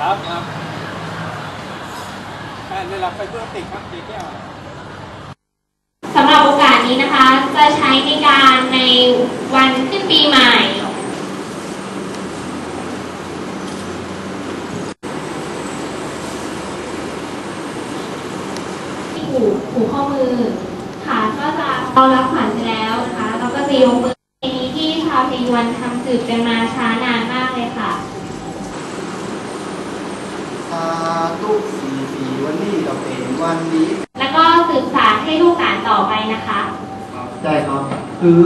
ครับครับแม่ได้รับไปเพื่อติดครับตีแก้วสำหรับโอกาสนี้นะคะ จะใช้ในการในวันขึ้นปีใหม่ที่ผูกผูกข้อมือ ค่ะ ก็จะเรารับขวัญไปแล้วนะคะ เราก็จะยกมือในนี้ที่ชาวไทยวนทำสืบกันมาช้านานมากเลยค่ะ ธุสีสีวันนี้เราเป็นวันดีแล้วก็สืบสานให้ลูกหลานต่อไปนะคะ ใช่ครับ คือ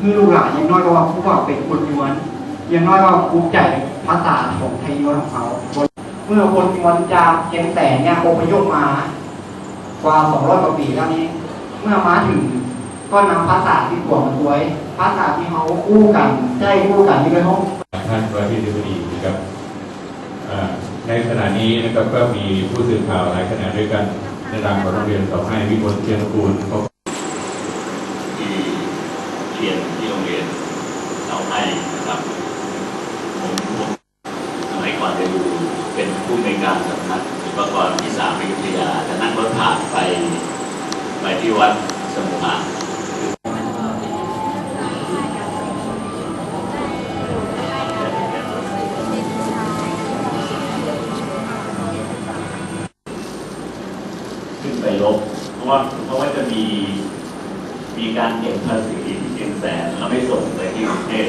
คือลูกหลานอยังน้อยก็ว่าผู้ว่าเป็นคนยวนอยังน้อยก็ภูมิใจภาษาของไทยยวนของเขาเมื่อคนยวนจากเชียงแสนเนี่ยอพยพมากว่า200กว่าปีแล้วนี้ เมื่อมาถึงก็นำภาษาที่กวางสวยภาษาที่เขาคู่กันใช่คู่กันที่เป็นห้องท่านว่าที่ดิบดีนะครับอ่า ในขณะนี้นะครับก็มีผู้สื่อข่าวหลายขณะด้วยกันในรางของโรงเรียนเสาให้วิมลเชียงกูลเขาที่เรียนที่โรงเรียนเราให้นะครับผมผมสมัยก่อนจะอยู่เป็นผู้ในการสำนักอุปกรณ์ที่สามวิทยาจะนั่งรถผ่านไปไปที่วัด ไปลบ เพราะว่าเพราะว่าจะมีมีการเก็บภาษีที่เป็นแสนแล้วไม่ส่งไปที่ประเทศ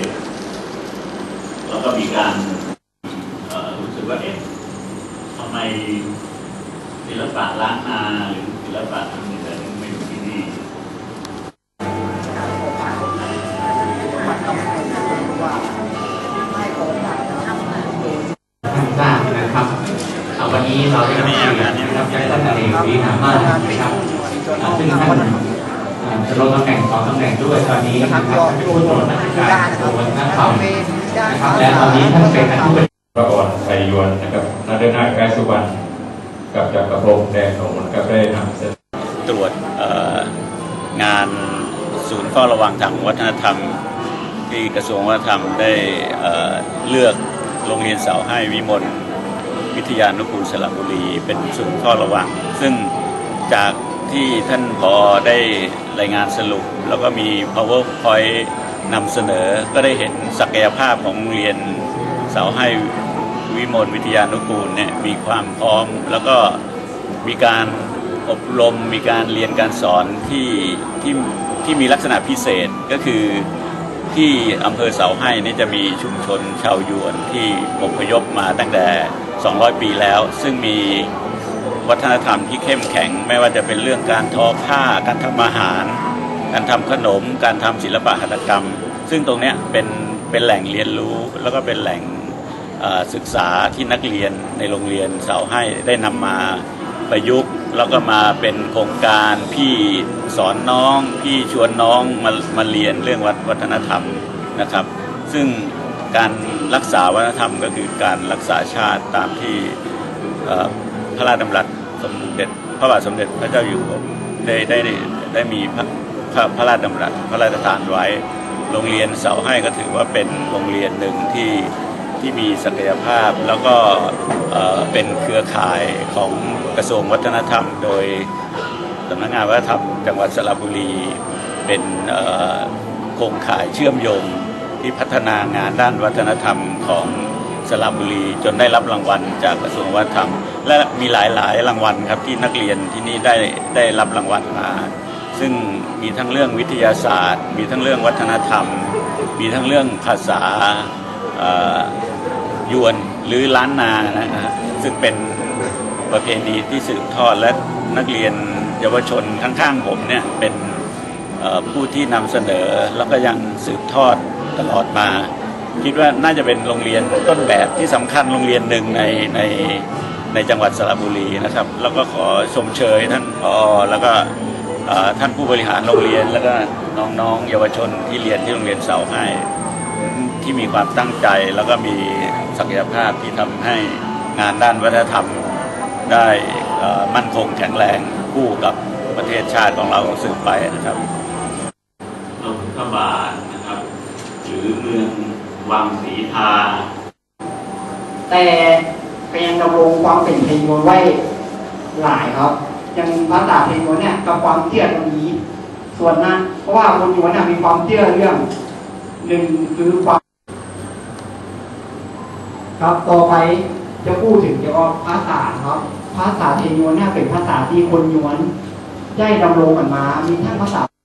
แล้วก็มีการรู้สึกว่าเอ๊ะทำไมศิลปะล้านนาหรือศิลปะทางเหนือ นนี้เราได้รับเกียรตินะครับจากท่านนายกวิหารมานะครับซึ่งท่านจะลงตำแหน่งสองตำแหน่งด้วยตอนนี้นะครับเป็นผู้ตรวจราชการกระทรวงวัฒนธรรมนะครับและตอนนี้ท่านเป็นอธิบดีพระอ่อนไทยยวนนะครับนาเดนาแก้สุวรรณกับจากระโปรงแดงของมันก็ได้นำตรวจงานศูนย์เฝ้าระวังทางวัฒนธรรม ที่กระทรวงวัฒนธรรมได้เเลือกโรงเรียนเสาให้วิมล วิทยานุกูลสระบุรี เป็นศูนย์เฝ้าระวัง ซึ่งจากที่ท่านพอได้รายงานสรุป แล้วก็มี powerpoint นำเสนอก็ได้เห็นศักยภาพของโรงเรียนเสาให้วิมลวิทยานุกูลเนี่ยมีความพร้อม แล้วก็มีการอบรมมีการเรียนการสอนที่ที่ที่มีลักษณะพิเศษก็คือ ที่อำเภอเสาให้นี่จะมีชุมชนชาวยวนที่อพยพมาตั้งแต่ 200 ปีแล้ว ซึ่งมีวัฒนธรรมที่เข้มแข็ง ไม่ว่าจะเป็นเรื่องการทอผ้า การทำอาหาร การทำขนม การทำศิลปะหัตถกรรม ซึ่งตรงนี้เป็นเป็นแหล่งเรียนรู้ แล้วก็เป็นแหล่งศึกษาที่นักเรียนในโรงเรียนเสาให้ได้นำมา ประยุกต์ แล้วก็มาเป็นโครงการพี่สอนน้อง พี่ชวนน้องมามาเรียนเรื่องวัฒนธรรมนะครับ ซึ่งการรักษาวัฒนธรรมก็คือการรักษาชาติตามที่พระราชดำรัสสมเด็จพระบาทสมเด็จพระเจ้าอยู่หัวได้ได้ได้ได้มีพระพระพระราชดำรัสพระราชทานไว้ โรงเรียนเสาให้ก็ถือว่าเป็นโรงเรียนหนึ่งที่ ที่มีศักยภาพ แล้วก็เป็นเครือข่ายของกระทรวงวัฒนธรรม โดยสำนักงานวัฒนธรรมจังหวัดสระบุรีเป็นโครงข่ายเชื่อมโยงที่พัฒนางานด้านวัฒนธรรมของสระบุรีจนได้รับรางวัลจากกระทรวงวัฒนธรรม และมีหลายๆรางวัลครับที่นักเรียนที่นี่ได้ได้รับรางวัลมา ซึ่งมีทั้งเรื่องวิทยาศาสตร์ มีทั้งเรื่องวัฒนธรรม มีทั้งเรื่องภาษา ยวนหรือล้านนานะฮะซึ่งเป็นประเพณีที่สืบทอดและนักเรียนเยาวชนข้างๆผมเนี่ยเป็นผู้ที่นำเสนอแล้วก็ยังสืบทอดตลอดมา คิดว่าน่าจะเป็นโรงเรียนต้นแบบที่สำคัญโรงเรียนหนึ่งในในในจังหวัดสระบุรีนะครับ แล้วก็ขอชมเชยท่านพอแล้วก็ท่านผู้บริหารโรงเรียน แล้วก็น้องๆ เยาวชนที่เรียนที่โรงเรียนเสาให้ ที่มีความตั้งใจแล้วก็มีศักยภาพที่ทำให้งานด้านวัฒนธรรมได้เอ่อมั่นคงแข็งแรงคู่กับประเทศชาติของเราสืบไปนะครับพระพุทธบาทนะครับ หรือเมืองวังศรีทา แต่ก็ยังดำรงความเป็นไทยยวนไว้หลายครับ ยังภาษาไทยยวนเนี่ยกับความเชื่อตรงนี้ ส่วนนั้นเพราะว่าคนยวนเนี่ยมีความเชื่อเรื่องหนึ่งคือความ ครับต่อไปจะพูดถึงเกี่ยวกับภาษาครับภาษาเทยยวนเนี่ยเป็นภาษาที่คนยวน ได้ดำรงกันมา มีทั้งภาษา